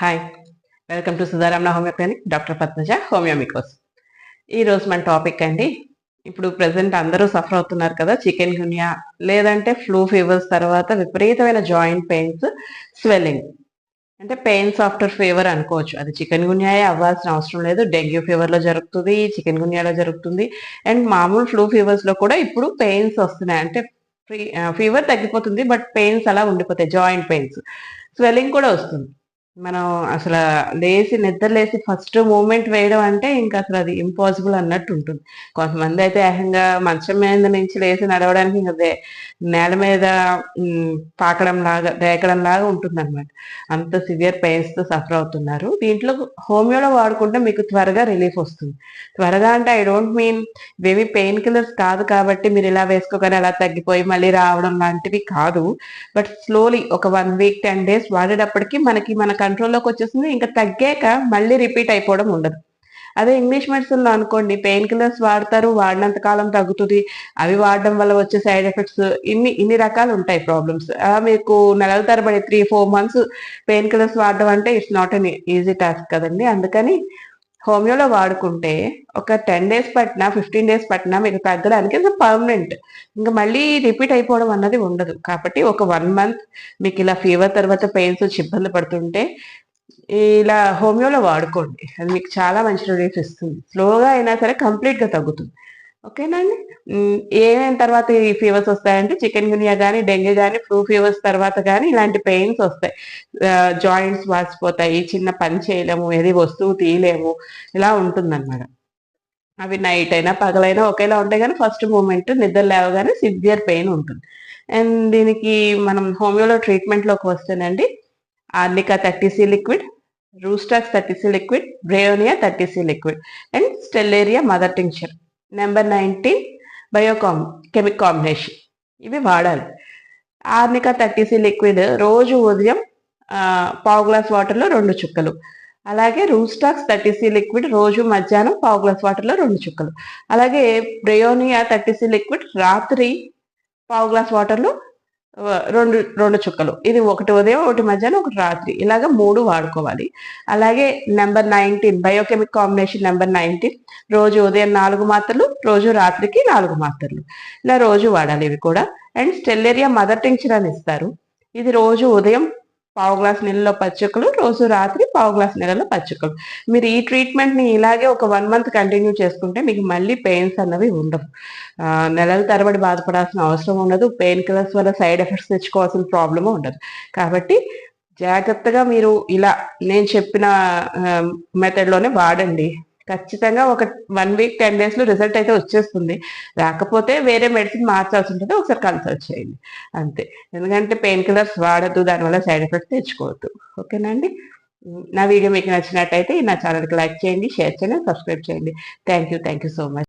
Hi welcome to Sudharamana homeo doctor Padmaja homeo మీకోస్ ఈరోజు మన topic అండి ఇప్పుడు ప్రజెంట్ అందరూ సఫర్ అవుతున్నారు కదా చికెన్ గునియా లేదంటే ఫ్లూ ఫీవర్స్ తర్వాత విపరీతమైన జాయింట్ పెయిన్స్ స్వెల్లింగ్ అంటే పెయిన్స్ ఆఫ్టర్ ఫీవర్ అనుకోవచ్చు. అది చికెన్ గున్యాయే అవ్వాల్సిన అవసరం లేదు. డెంగ్యూ ఫీవర్లో జరుగుతుంది చికెన్ గున్యాలో జరుగుతుంది. అండ్ మామూలు ఫ్లూ ఫీవర్స్లో కూడా ఇప్పుడు పెయిన్స్ వస్తున్నాయి. అంటే ఫీవర్ తగ్గిపోతుంది బట్ పెయిన్స్ అలా ఉండిపోతాయి జాయింట్ పెయిన్స్ స్వెల్లింగ్ కూడా వస్తుంది. మనం అసలు లేచి నిద్ర లేచి ఫస్ట్ మూమెంట్ వేయడం అంటే ఇంకా అసలు అది ఇంపాసిబుల్ అన్నట్టు ఉంటుంది. కొంతమంది అయితే ఏకంగా మంచం మీద నుంచి లేచి నడవడానికి ఇంకా నేల మీద పాకడం లాగా రేకడం లాగా ఉంటుంది అనమాట అంత సివియర్ పెయిన్స్తో సఫర్ అవుతున్నారు. దీంట్లో హోమియోలో వాడుకుంటే మీకు త్వరగా రిలీఫ్ వస్తుంది. త్వరగా అంటే ఐ డోంట్ మీన్ ఇవేవి పెయిన్ కిల్లర్స్ కాదు కాబట్టి మీరు ఇలా వేసుకోగానే అలా తగ్గిపోయి మళ్ళీ రావడం లాంటివి కాదు. బట్ స్లోలీ ఒక వన్ వీక్ టెన్ డేస్ వాడేటప్పటికి మనకి మన కంట్రోల్లోకి వచ్చేస్తుంది. ఇంకా తగ్గాక మళ్ళీ రిపీట్ అయిపోవడం ఉండదు. అదే ఇంగ్లీష్ మెడిసిన్లో అనుకోండి పెయిన్ కిల్లర్స్ వాడతారు వాడినంత కాలం తగ్గుతుంది. అవి వాడడం వల్ల వచ్చే సైడ్ ఎఫెక్ట్స్ ఇన్ని ఇన్ని రకాలు ఉంటాయి ప్రాబ్లమ్స్ మీకు నెలల తరబడి three four months pain killers వాడడం అంటే it's not an easy task కదండి. అందుకని హోమియోలో వాడుకుంటే ఒక టెన్ డేస్ పట్టినా ఫిఫ్టీన్ డేస్ పట్టినా మీకు తగ్గడానికి ఇది పర్మనెంట్. ఇంకా మళ్ళీ రిపీట్ అయిపోవడం అన్నది ఉండదు. కాబట్టి ఒక వన్ మంత్ మీకు ఇలా ఫీవర్ తర్వాత పెయిన్స్ వచ్చి ఇబ్బంది పడుతుంటే ఇలా హోమియోలో వాడుకోండి. అది మీకు చాలా మంచి రిలీఫ్ ఇస్తుంది. స్లోగా అయినా సరే కంప్లీట్గా తగ్గుతుంది. ఓకేనండి ఉమ్, ఏమేం తర్వాత ఈ ఫీవర్స్ వస్తాయంటే చికెన్ గునియా కానీ డెంగ్యూ కానీ ఫ్లూ ఫీవర్స్ తర్వాత కానీ ఇలాంటి పెయిన్స్ వస్తాయి. జాయింట్స్ వాసిపోతాయి చిన్న పని చేయలేము ఏది వస్తువు తీయలేము ఇలా ఉంటుందన్నమాట. అవి నైట్ అయినా పగలైనా ఒకేలా ఉంటాయి కానీ ఫస్ట్ మూమెంట్ నిద్ర లేవగానే సివియర్ పెయిన్ ఉంటుంది. అండ్ దీనికి మనం హోమియోలో ట్రీట్మెంట్లోకి వస్తేనండి arnica thirty C liquid rhus tox thirty C liquid bryonia thirty C liquid and stellaria mother tincture. Number nineteen biochemic combination ఇవి వాడాలి. ఆర్నికా థర్టీ లిక్విడ్ రోజు ఉదయం పావు గ్లాస్ వాటర్లో రెండు చుక్కలు. అలాగే రూస్టాక్స్ థర్టీసీ లిక్విడ్ రోజు మధ్యాహ్నం పావు గ్లాస్ వాటర్లో రెండు చుక్కలు. అలాగే బ్రయోనియా థర్టీసీ లిక్విడ్ రాత్రి పావు గ్లాస్ వాటర్లో రెండు రెండు చుక్కలు. ఇది ఒకటి ఉదయం ఒకటి మధ్యాహ్నం ఒకటి రాత్రి. ఇలాగ మూడు వాడుకోవాలి. అలాగే number nineteen biochemic combination number nineteen. రోజు ఉదయం నాలుగు మాత్రలు రోజు రాత్రికి నాలుగు మాత్రలు. ఇలా రోజు వాడాలి ఇవి కూడా. అండ్ స్టెల్లేరియా మదర్ టింక్చర్ అని ఇస్తారు. ఇది రోజు ఉదయం పావు గ్లాస్ నీళ్ళలో పచ్చికలు రోజు రాత్రి పావు గ్లాస్ నీళ్ళలో పచ్చికలు. మీరు ఈ ట్రీట్మెంట్ని ఇలాగే ఒక వన్ మంత్ కంటిన్యూ చేసుకుంటే మీకు మళ్ళీ పెయిన్స్ అన్నవి ఉండవు. నెలల తరబడి బాధపడాల్సిన అవసరం ఉండదు. పెయిన్ కిల్లర్స్ వల్ల సైడ్ ఎఫెక్ట్స్ తెచ్చుకోవాల్సిన ప్రాబ్లమ్ ఉండదు. కాబట్టి జాగ్రత్తగా మీరు ఇలా నేను చెప్పిన మెథడ్లోనే వాడండి. ఖచ్చితంగా ఒక వన్ వీక్ టెన్ డేస్లో రిజల్ట్ అయితే వచ్చేస్తుంది. రాకపోతే వేరే మెడిసిన్ మార్చాల్సి ఉంటుంది ఒకసారి కన్సల్ట్ చేయండి. అంతే. ఎందుకంటే పెయిన్ కిల్లర్స్ వాడద్దు దానివల్ల సైడ్ ఎఫెక్ట్స్ తెచ్చుకోవద్దు. ఓకేనండి అండి? నా వీడియో మీకు నచ్చినట్టయితే నా ఛానల్కి లైక్ చేయండి షేర్ చేయండి సబ్స్క్రైబ్ చేయండి. Thank you thank you so much